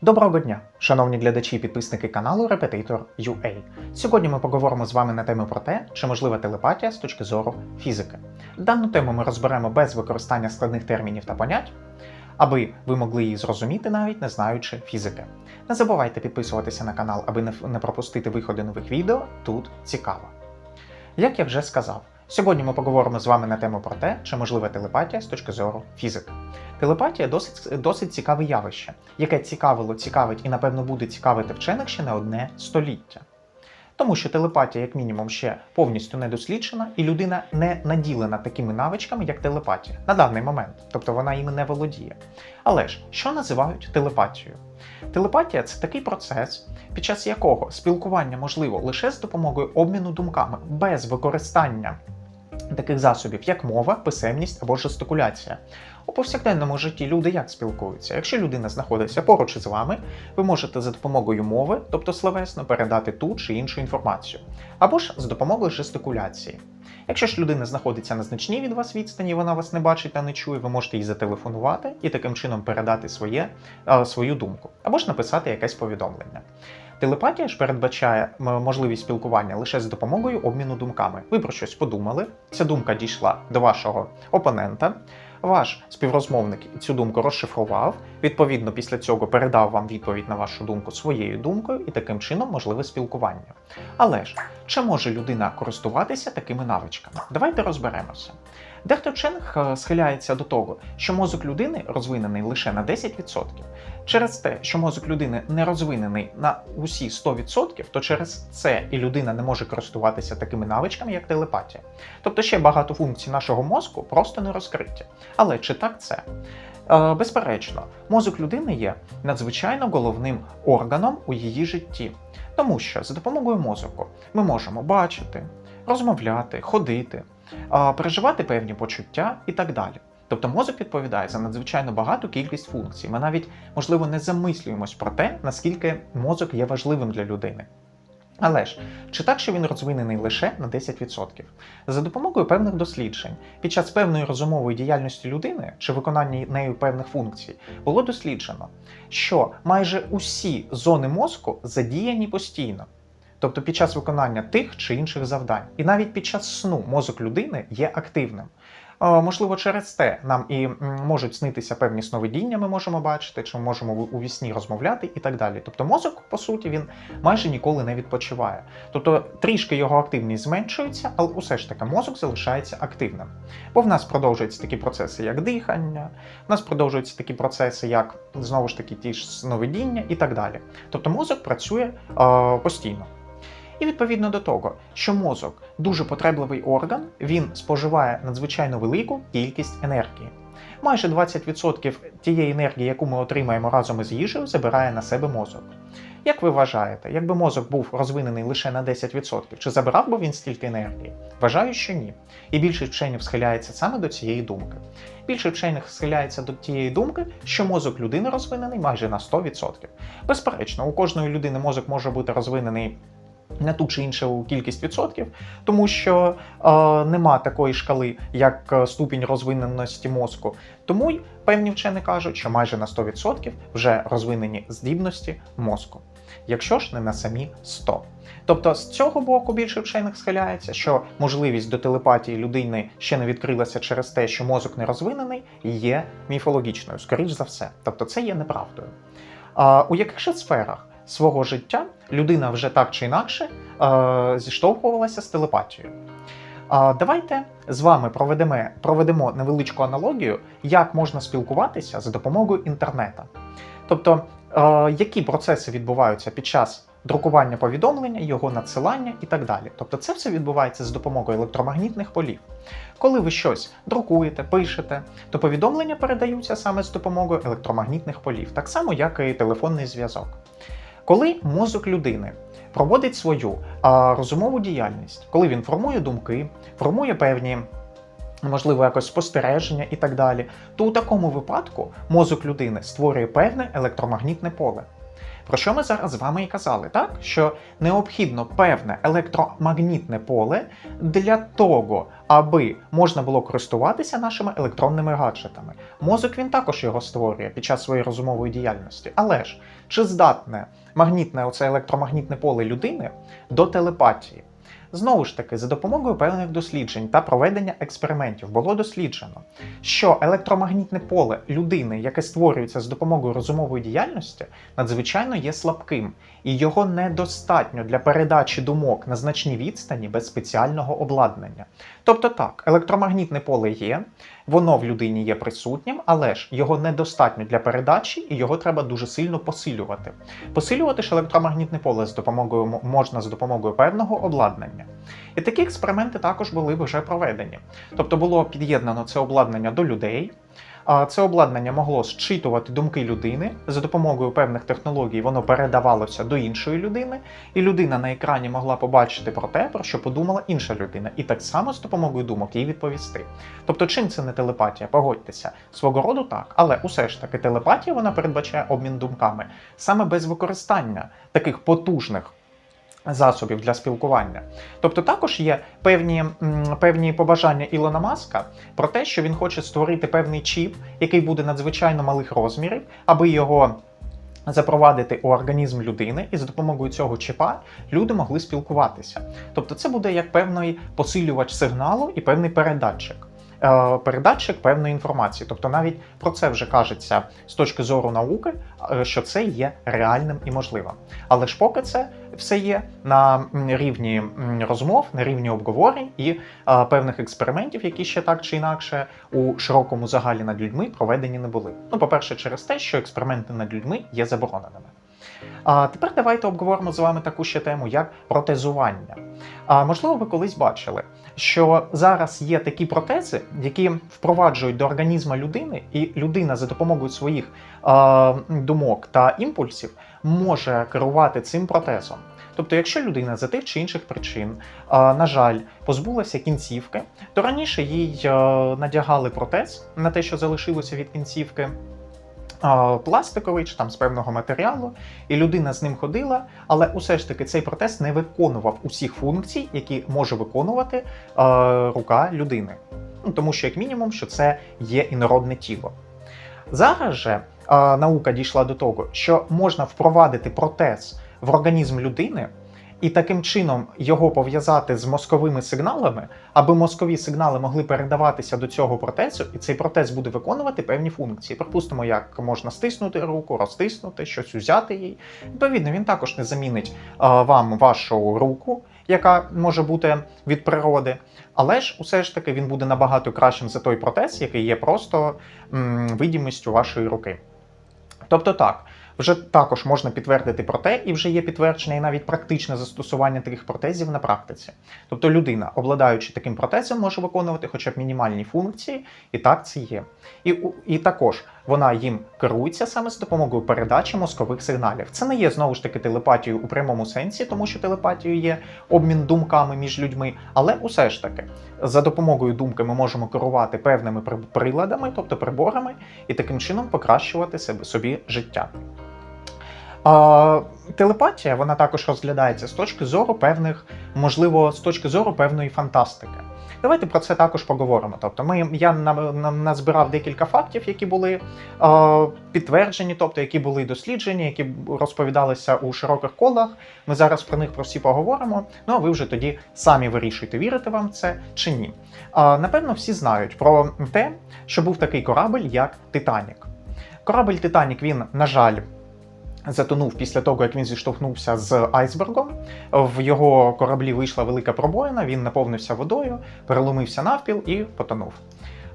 Доброго дня, шановні глядачі і підписники каналу Repetitor.ua. Сьогодні ми поговоримо з вами на тему про те, чи можлива телепатія з точки зору фізики. Дану тему ми розберемо без використання складних термінів та понять, аби ви могли її зрозуміти навіть не знаючи фізики. Не забувайте підписуватися на канал, аби не пропустити виходи нових відео. Тут цікаво. Як я вже сказав, сьогодні ми поговоримо з вами на тему про те, чи можлива телепатія з точки зору фізики. Телепатія досить, досить цікаве явище, яке цікавило, цікавить і, напевно, буде цікавити вчених ще не одне століття. Тому що телепатія, як мінімум, ще повністю не досліджена, і людина не наділена такими навичками, як телепатія на даний момент, тобто вона їм не володіє. Але ж що називають телепатією? Телепатія це такий процес, під час якого спілкування можливо лише з допомогою обміну думками, без використання таких засобів, як мова, писемність або жестикуляція. У повсякденному житті люди як спілкуються? Якщо людина знаходиться поруч із вами, ви можете за допомогою мови, тобто словесно, передати ту чи іншу інформацію, або ж з допомогою жестикуляції. Якщо ж людина знаходиться на значній від вас відстані, вона вас не бачить та не чує, ви можете їй зателефонувати і таким чином передати своє, свою думку, або ж написати якесь повідомлення. Телепатія ж передбачає можливість спілкування лише з допомогою обміну думками. Ви про щось подумали, ця думка дійшла до вашого опонента. Ваш співрозмовник цю думку розшифрував, відповідно, після цього передав вам відповідь на вашу думку своєю думкою, і таким чином можливе спілкування. Але ж чи може людина користуватися такими навичками? Давайте розберемося. Дехто вчених схиляється до того, що мозок людини розвинений лише на 10%. Через те, що мозок людини не розвинений на усі 100%, то через це і людина не може користуватися такими навичками, як телепатія. Тобто ще багато функцій нашого мозку просто не розкриті. Але чи так це? Безперечно, мозок людини є надзвичайно головним органом у її житті, тому що за допомогою мозку ми можемо бачити, розмовляти, ходити, переживати певні почуття і так далі. Тобто мозок відповідає за надзвичайно багату кількість функцій. Ми навіть, можливо, не замислюємось про те, наскільки мозок є важливим для людини. Але ж, чи так, що він розвинений лише на 10%? За допомогою певних досліджень, під час певної розумової діяльності людини чи виконання нею певних функцій, було досліджено, що майже усі зони мозку задіяні постійно. Тобто під час виконання тих чи інших завдань. І навіть під час сну мозок людини є активним. Можливо, через те нам і можуть снитися певні сновидіння, ми можемо бачити, чи можемо у вісні розмовляти і так далі. Тобто мозок, по суті, він майже ніколи не відпочиває. Тобто трішки його активність зменшується, але усе ж таки мозок залишається активним. Бо в нас продовжуються такі процеси, як дихання, в нас продовжуються такі процеси, як знову ж таки ті ж сновидіння і так далі. Тобто мозок працює е, постійно. І відповідно до того, що мозок дуже потребливий орган, він споживає надзвичайно велику кількість енергії. Майже 20% тієї енергії, яку ми отримаємо разом із їжею, забирає на себе мозок. Як ви вважаєте, якби мозок був розвинений лише на 10%, чи забирав би він стільки енергії? Вважаю, що ні. І більшість вчених схиляється саме до цієї думки. Більше вчених схиляється до тієї думки, що мозок людини розвинений майже на 100%. Безперечно, у кожної людини мозок може бути розвинений на ту чи іншу кількість відсотків, тому що е, нема такої шкали, як е, ступінь розвиненості мозку. Тому й певні вчені кажуть, що майже на 100% вже розвинені здібності мозку, якщо ж не на самі 100%. Тобто з цього боку більше вчених схиляється, що можливість до телепатії людини ще не відкрилася через те, що мозок не розвинений, є міфологічною, скоріш за все. Тобто це є неправдою. А у яких же сферах свого життя людина вже так чи інакше е, зіштовхувалася з телепатією. Е, давайте з вами проведемо, проведемо невеличку аналогію, як можна спілкуватися за допомогою інтернету. Тобто, е, які процеси відбуваються під час друкування повідомлення, його надсилання і так далі. Тобто, це все відбувається з допомогою електромагнітних полів. Коли ви щось друкуєте, пишете, то повідомлення передаються саме з допомогою електромагнітних полів, так само, як і телефонний зв'язок. Коли мозок людини проводить свою а, розумову діяльність, коли він формує думки, формує певні. Можливо, якось спостереження і так далі, то у такому випадку мозок людини створює певне електромагнітне поле. Про що ми зараз з вами і казали, так? Що необхідно певне електромагнітне поле для того, аби можна було користуватися нашими електронними гаджетами. Мозок він також його створює під час своєї розумової діяльності. Але ж чи здатне магнітне оце електромагнітне поле людини до телепатії? Знову ж таки, за допомогою певних досліджень та проведення експериментів було досліджено, що електромагнітне поле людини, яке створюється з допомогою розумової діяльності, надзвичайно є слабким, і його недостатньо для передачі думок на значній відстані без спеціального обладнання. Тобто так, електромагнітне поле є, воно в людині є присутнім, але ж його недостатньо для передачі, і його треба дуже сильно посилювати. Посилювати ж електромагнітне поле з допомогою можна з допомогою певного обладнання. І такі експерименти також були вже проведені. Тобто було під'єднано це обладнання до людей. Це обладнання могло зчитувати думки людини за допомогою певних технологій. Воно передавалося до іншої людини, і людина на екрані могла побачити про те, про що подумала інша людина, і так само з допомогою думок їй відповісти. Тобто, чим це не телепатія? Погодьтеся, свого роду так, але усе ж таки телепатія вона передбачає обмін думками саме без використання таких потужних засобів для спілкування. Тобто також є певні, певні побажання Ілона Маска про те, що він хоче створити певний чіп, який буде надзвичайно малих розмірів, аби його запровадити у організм людини, і за допомогою цього чіпа люди могли спілкуватися. Тобто, це буде як певний посилювач сигналу і певний передатчик. Е, Передатчик певної інформації, тобто навіть про це вже кажеться з точки зору науки, е, що це є реальним і можливим. Але ж поки це все є на рівні розмов, на рівні обговорень і е, певних експериментів, які ще так чи інакше у широкому загалі над людьми проведені не були. Ну, по-перше, через те, що експерименти над людьми є забороненими. А тепер давайте обговоримо з вами таку ще тему, як протезування. А можливо, ви колись бачили, що зараз є такі протези, які впроваджують до організму людини, і людина за допомогою своїх е, думок та імпульсів може керувати цим протезом. Тобто, якщо людина за тих чи інших причин, е, на жаль, позбулася кінцівки, то раніше їй е, надягали протез на те, що залишилося від кінцівки. Пластиковий чи там з певного матеріалу, і людина з ним ходила, але усе ж таки цей протез не виконував усіх функцій, які може виконувати рука людини. Ну, тому що, як мінімум, що це є інородне тіло. Зараз же наука дійшла до того, що можна впровадити протез в організм людини і таким чином його пов'язати з мозковими сигналами, аби мозкові сигнали могли передаватися до цього протезу, і цей протез буде виконувати певні функції. Припустимо, як можна стиснути руку, розтиснути, щось узяти їй. Відповідно, він також не замінить е, вам вашу руку, яка може бути від природи. Але ж усе ж таки він буде набагато кращим за той протез, який є просто м, видімістю вашої руки. Тобто так, вже також можна підтвердити про те, і вже є підтвердження і навіть практичне застосування таких протезів на практиці. Тобто людина, обладаючи таким протезом, може виконувати хоча б мінімальні функції, і так це є. І, і також вона їм керується саме з допомогою передачі мозкових сигналів. Це не є знову ж таки телепатією у прямому сенсі, тому що телепатією є обмін думками між людьми, але усе ж таки за допомогою думки ми можемо керувати певними при- приладами, тобто приборами, і таким чином покращувати себе собі життя. А, телепатія вона також розглядається з точки зору певних, можливо, з точки зору певної фантастики. Давайте про це також поговоримо. Тобто, ми я назбирав декілька фактів, які були е, підтверджені, тобто які були досліджені, які розповідалися у широких колах. Ми зараз про них про всі поговоримо. Ну а ви вже тоді самі вирішуєте, вірите вам це чи ні. Е, напевно, всі знають про те, що був такий корабль, як Титанік. Корабль Титанік, він, на жаль, затонув після того, як він зіштовхнувся з айсбергом. В його кораблі вийшла велика пробоїна, він наповнився водою, переломився навпіл і потонув.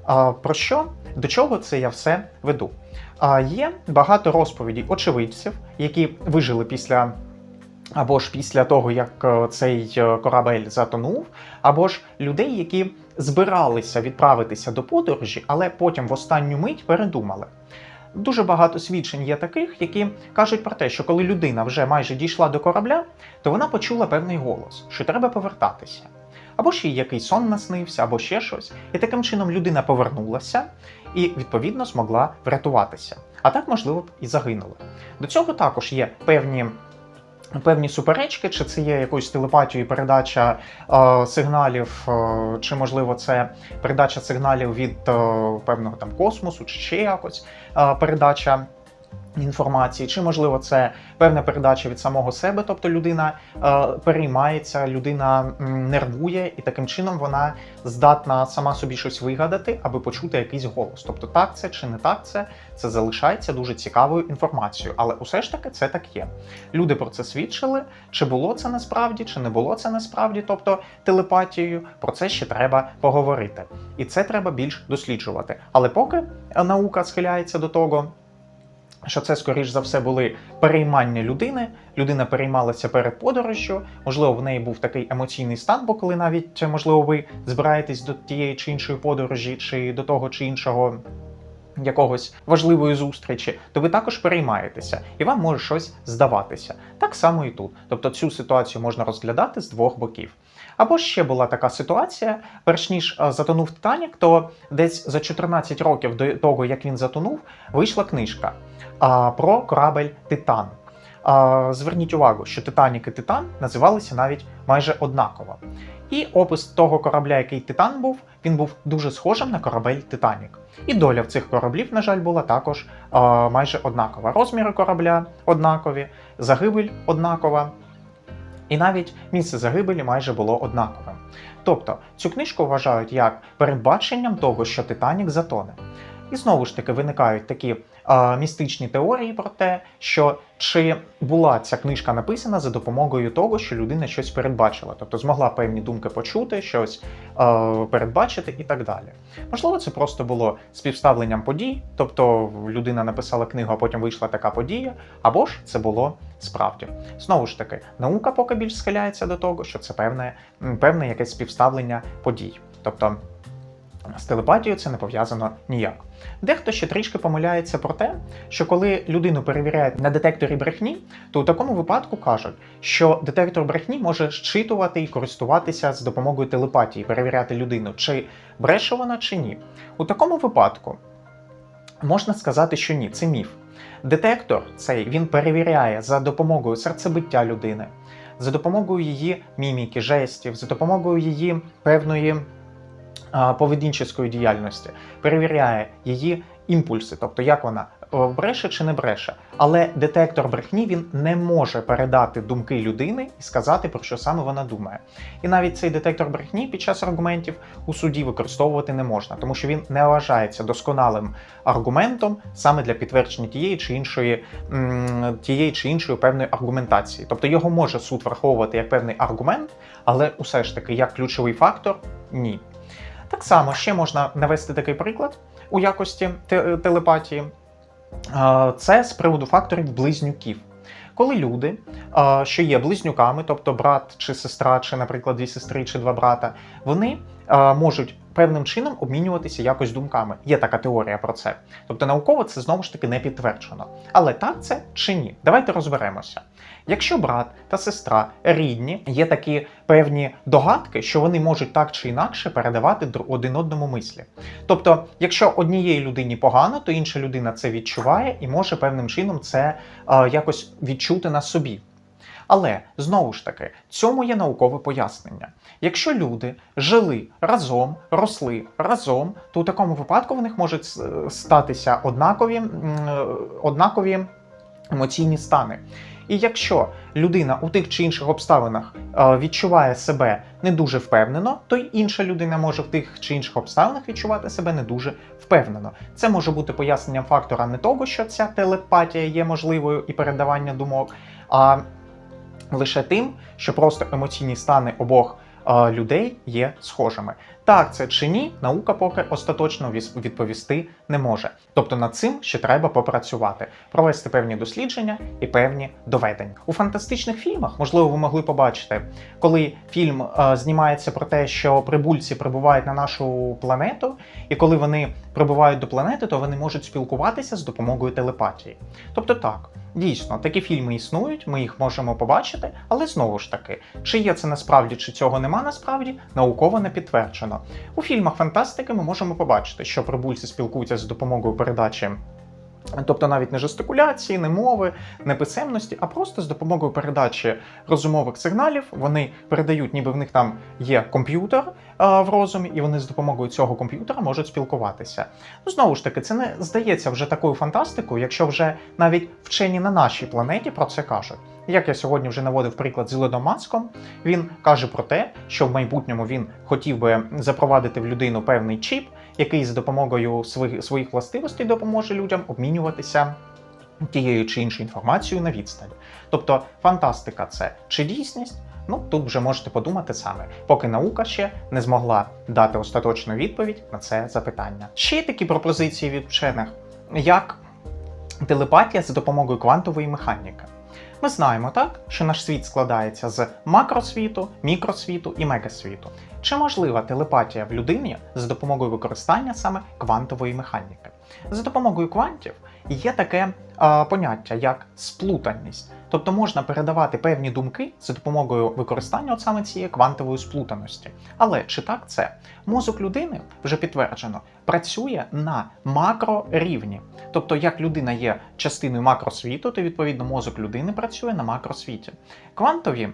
А, про що? До чого це я все веду? А, є багато розповідей очевидців, які вижили після. Або ж після того, як е, цей е, корабель затонув, або ж людей, які збиралися відправитися до подорожі, але потім в останню мить передумали. Дуже багато свідчень є таких, які кажуть про те, що коли людина вже майже дійшла до корабля, то вона почула певний голос, що треба повертатися. Або ж їй якийсь сон наснився, або ще щось. І таким чином людина повернулася і, відповідно, змогла врятуватися. а так, можливо, б і загинула. До цього також є певні. Певні суперечки, чи це є якоюсь телепатією передача е, сигналів, е, чи можливо це передача сигналів від е, певного там космосу, чи ще якось е, передача інформації, чи можливо це певна передача від самого себе, тобто людина е, переймається, людина нервує, і таким чином вона здатна сама собі щось вигадати, аби почути якийсь голос. Тобто, так це чи не так це, це залишається дуже цікавою інформацією, але усе ж таки це так є. Люди про це свідчили, чи було це насправді, чи не було це насправді, тобто телепатією, про це ще треба поговорити. І це треба більш досліджувати. Але поки е, наука схиляється до того. Що це, скоріш за все, були переймання людини. Людина переймалася перед подорожжю. Можливо, в неї був такий емоційний стан, бо коли навіть можливо ви збираєтесь до тієї чи іншої подорожі, чи до того чи іншого якогось важливої зустрічі, то ви також переймаєтеся, і вам може щось здаватися. Так само і тут. Тобто цю ситуацію можна розглядати з двох боків. Або ще була така ситуація, перш ніж е, затонув Титанік, то десь за 14 років до того, як він затонув, вийшла книжка про корабель Титан. Зверніть увагу, що Титанік і Титан називалися навіть майже однаково. І опис того корабля, який Титан був, він був дуже схожим на корабель Титанік. І доля в цих кораблів, на жаль, була також а, майже однакова. Розміри корабля однакові, загибель однакова. І навіть місце загибелі майже було однаковим. Тобто цю книжку вважають як передбаченням того, що Титанік затоне. І знову ж таки виникають такі а, містичні теорії про те, що чи була ця книжка написана за допомогою того, що людина щось передбачила, тобто змогла певні думки почути, щось а, передбачити і так далі. Можливо, це просто було співставленням подій, тобто людина написала книгу, а потім вийшла така подія, або ж це було справді. Знову ж таки, наука поки більш схиляється до того, що це певне, певне якесь співставлення подій. Тобто з телепатією це не пов'язано ніяк. Дехто ще трішки помиляється про те, що коли людину перевіряють на детекторі брехні, то у такому випадку кажуть, що детектор брехні може щитувати і користуватися з допомогою телепатії, перевіряти людину, чи бреше вона, чи ні. У такому випадку можна сказати, що ні, це міф. Детектор цей він перевіряє за допомогою серцебиття людини, за допомогою її міміки, жестів, за допомогою її певної поведінчої діяльності, перевіряє її імпульси, тобто як вона е, бреше чи не бреше. Але детектор брехні він не може передати думки людини і сказати, про що саме вона думає. І навіть цей детектор брехні під час аргументів у суді використовувати не можна, тому що він не вважається досконалим аргументом саме для підтвердження тієї чи іншої тієї чи іншої певної аргументації. Тобто його може суд враховувати як певний аргумент, але усе ж таки як ключовий фактор ні. Так само ще можна навести такий приклад у якості телепатії. Це з приводу факторів близнюків. Коли люди, що є близнюками, тобто брат чи сестра, чи, наприклад, дві сестри чи два брата, вони можуть певним чином обмінюватися якось думками. Є така теорія про це. Тобто науково це знову ж таки не підтверджено. Але так це чи ні? Давайте розберемося. Якщо брат та сестра рідні, є такі певні догадки, що вони можуть так чи інакше передавати один одному мислі. Тобто, якщо однієї людині погано, то інша людина це відчуває і може певним чином це е, якось відчути на собі. Але знову ж таки, цьому є наукове пояснення. Якщо люди жили разом, росли разом, то у такому випадку в них можуть статися однакові, е, однакові емоційні стани. І якщо людина у тих чи інших обставинах е, відчуває себе не дуже впевнено, то й інша людина може в тих чи інших обставинах відчувати себе не дуже впевнено. Це може бути поясненням фактора не того, що ця телепатія є можливою і передавання думок, а лише тим, що просто емоційні стани обох е, людей є схожими. Так, це чи ні, наука поки остаточно віс- відповісти не може. Тобто над цим ще треба попрацювати, провести певні дослідження і певні доведення. У фантастичних фільмах, можливо, ви могли побачити, коли фільм е, знімається про те, що прибульці прибувають на нашу планету, і коли вони прибувають до планети, то вони можуть спілкуватися з допомогою телепатії. Тобто так. Дійсно, такі фільми існують, ми їх можемо побачити, але знову ж таки, чи є це насправді, чи цього нема насправді, науково не підтверджено. У фільмах фантастики ми можемо побачити, що прибульці спілкуються з допомогою передачі Тобто навіть не жестикуляції, не мови, не писемності, а просто з допомогою передачі розумових сигналів вони передають, ніби в них там є комп'ютер а, в розумі, і вони з допомогою цього комп'ютера можуть спілкуватися. Ну знову ж таки, це не здається вже такою фантастикою, якщо вже навіть вчені на нашій планеті про це кажуть. Як я сьогодні вже наводив приклад з Ілоном Маском, він каже про те, що в майбутньому він хотів би запровадити в людину певний чіп, який за допомогою своїх, своїх властивостей допоможе людям обмінюватися тією чи іншою інформацією на відстані. Тобто фантастика це чи дійсність? Ну тут вже можете подумати саме, поки наука ще не змогла дати остаточну відповідь на це запитання. Ще є такі пропозиції від вчених, як телепатія за допомогою квантової механіки. Ми знаємо так, що наш світ складається з макросвіту, мікросвіту і мегасвіту. Чи можлива телепатія в людині за допомогою використання саме квантової механіки? За допомогою квантів є таке е, поняття як сплутаність, тобто можна передавати певні думки за допомогою використання от саме цієї квантової сплутаності. Але чи так це? Мозок людини вже підтверджено працює на макрорівні. Тобто, як людина є частиною макросвіту, то відповідно мозок людини працює на макросвіті. Квантові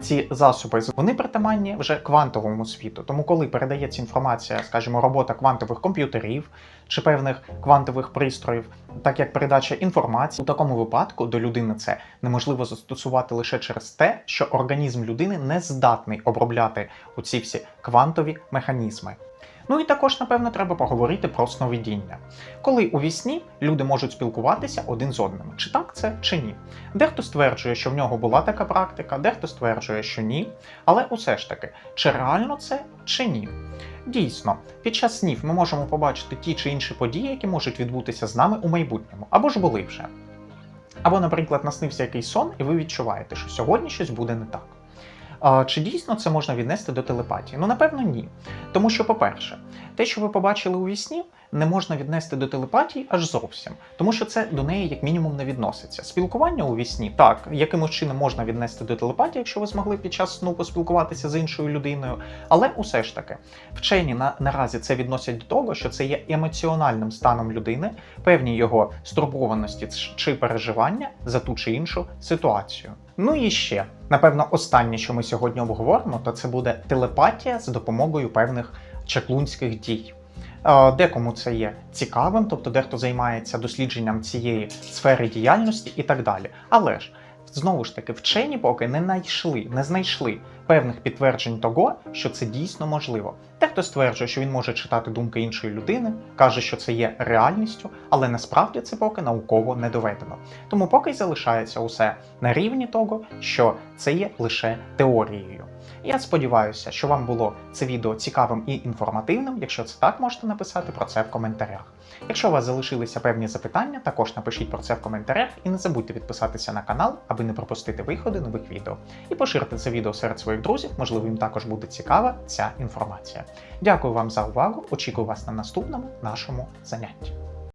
ці засоби вони притаманні вже квантовому світу. Тому, коли передається інформація, скажімо, робота квантових комп'ютерів чи певних квантових пристроїв, так як передача інформації, у такому випадку до людини це неможливо застосувати лише через те, що організм людини не здатний обробляти у ці всі квантові механізми. Ну і також, напевно, треба поговорити про сновидіння. Коли у вісні люди можуть спілкуватися один з одним, чи так це, чи ні. Дехто стверджує, що в нього була така практика, дехто стверджує, що ні. Але усе ж таки, чи реально це, чи ні? Дійсно, під час снів ми можемо побачити ті чи інші події, які можуть відбутися з нами у майбутньому, або ж були вже. Або, наприклад, наснився якийсь сон, і ви відчуваєте, що сьогодні щось буде не так. А, Чи дійсно це можна віднести до телепатії? Ну, напевно, ні. Тому що, по-перше, те, що ви побачили у вісні, не можна віднести до телепатії аж зовсім, тому що це до неї як мінімум не відноситься. Спілкування у вісні, так, якимось чином можна віднести до телепатії, якщо ви змогли під час сну поспілкуватися з іншою людиною. Але усе ж таки, вчені на, наразі це відносять до того, що це є емоціональним станом людини, певні його стурбованості чи переживання за ту чи іншу ситуацію. Ну і ще, напевно, останнє, що ми сьогодні обговоримо, то це буде телепатія з допомогою певних чаклунських дій. Е, Декому це є цікавим, тобто дехто займається дослідженням цієї сфери діяльності і так далі. Але ж знову ж таки, вчені поки не знайшли, не знайшли певних підтверджень того, що це дійсно можливо. Дехто стверджує, що він може читати думки іншої людини, каже, що це є реальністю, але насправді це поки науково не доведено. Тому поки й залишається усе на рівні того, що це є лише теорією. Я сподіваюся, що вам було це відео цікавим і інформативним. Якщо це так, можете написати про це в коментарях. Якщо у вас залишилися певні запитання, також напишіть про це в коментарях і не забудьте підписатися на канал, аби не пропустити виходи нових відео. І поширити це відео серед своїх друзів, можливо, їм також буде цікава ця інформація. Дякую вам за увагу. Очікую вас на наступному нашому занятті.